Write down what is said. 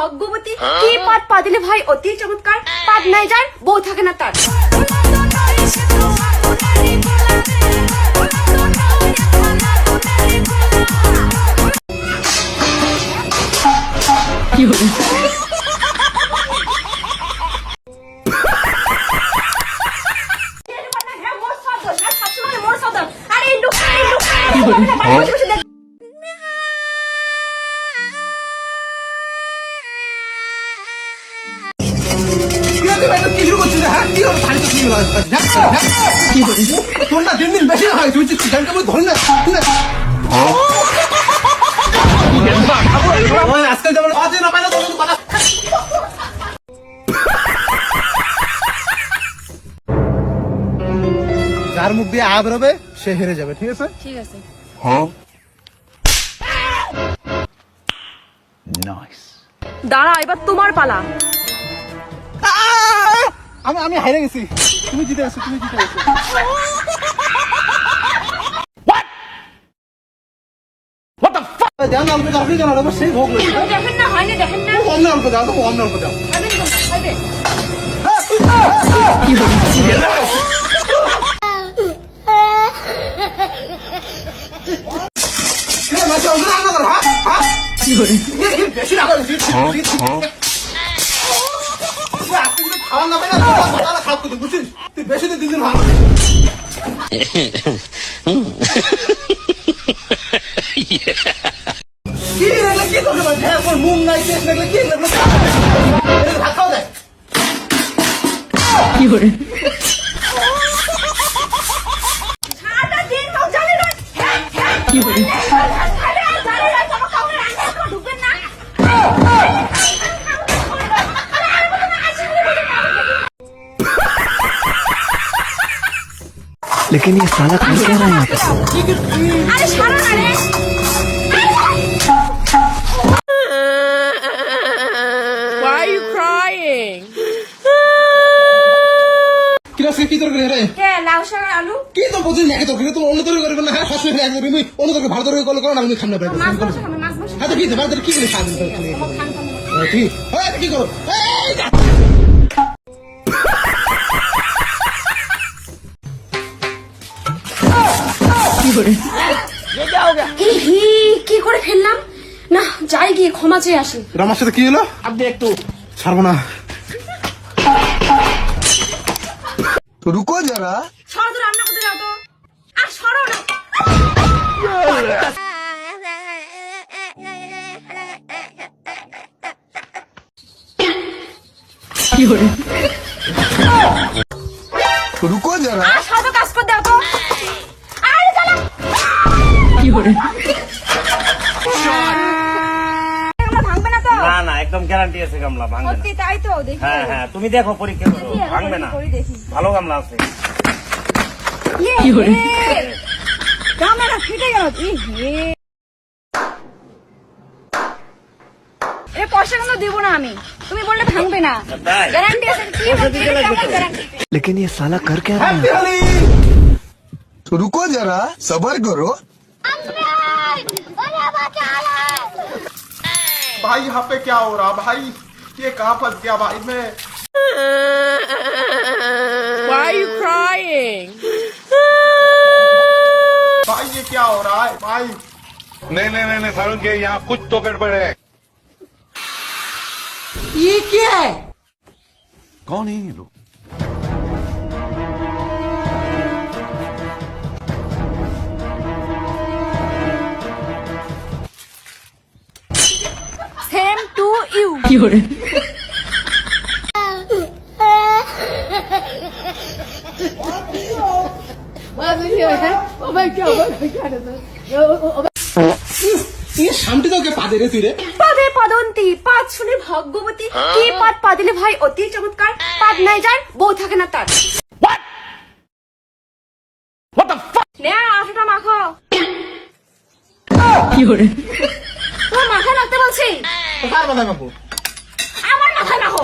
ভগ্যবতী কি পাত পা দিলে ভাই অতি চমৎকার পাত নাই যার বউ থাকে না তার আরে তোর না দিন দিন বেশি হয় তুই চিকেন ধরে না আজকাল যেমন আজ না তোর কথা যার মুখ দিয়ে আব রবে সে হেরে যাবে ঠিক আছে? ঠিক আছে। দাঁড়া এবার তোমার পালা। আমি আমি হারে গেছি তুমি জিতে গেছো তুমি জিতে গেছো দেন অল্প দাও আপনি জানো না সেই ভোগ লইছে দেখেন না হয়নি দেখেন না অন্য অল্প দাও তো অন্য অল্প দাও খাবেন তো, খাবেন। কে মাছ অল্প রান্না করো হ্যাঁ হ্যাঁ কি হরে বেশি রাখো যদি না পাই তাহলে ভালো কি কি লাগলে কি লাগল ভাত খাওয়া लेकिन ये साला कर क्या रहा है यहाँ पे আরে সারা না রে। Why are you crying? কি রাস্তা কি তরকারি রে কে, লাউ শাক আর আলু কি তো বুঝিস না তরকারি তো অন্য তরকারি করবে না হ্যাঁ সবসময় এক তরকারি তুমি অন্য তরকারি ভালো তরকারি করলে করো না আমি খাম না পাই মাছ মাংস খাবে মাছ মাংস হ্যাঁ তো কি ভালো তরকারি কি করে খাবেন খান খান ঠিক হ্যাঁ কি করো কি করে ফেললাম? না যাই গিয়ে ক্ষমা চেয়ে আসি। রামার সাথে কি হলো? আপনি একটু ছাড়বো না। রুকো যারা। সরো রান্না করতে যাও তো। আর সরো না। রুকো যারা। সরো কাজ করে দাও তো। না তো না না একদম গ্যারান্টি আছে গামলা ভাঙবে না সত্যি তাই তো দেখি হ্যাঁ হ্যাঁ তুমি দেখো পরীক্ষা করো ভাঙবে না করি দেখি ভালো গামলা আছে ক্যামেরা ফিটে গেল ই হে এ পয়সা কিন্তু দেবো না আমি তুমি বললে ভাঙবে না তাই? গ্যারান্টি আছে কি গ্যারান্টি लेकिन ये साला कर क्या रहा है तो रुको जरा सबर करो। भाई यहाँ पे क्या हो रहा? भाई ये कहाँ फंस गया भाई मैं? Why are you crying? भाई ये क्या हो रहा है? भाई। नहीं नहीं नहीं नहीं के यहाँ कुछ तो गड़बड़ है। ये क्या है? कौन है ये लोग? ইউ এই সামটি তো পাদে রে তুই রে। পদে পদন্তি পাঁচ শুনে ভগ্যবতী। কি পা দিলে ভাই অতি চমৎকার? পাত নাই যার বউ থাকে না তার। মাথায় রাখতে বলছি। কার মাথায় মাপো আমার মাথায় মাখো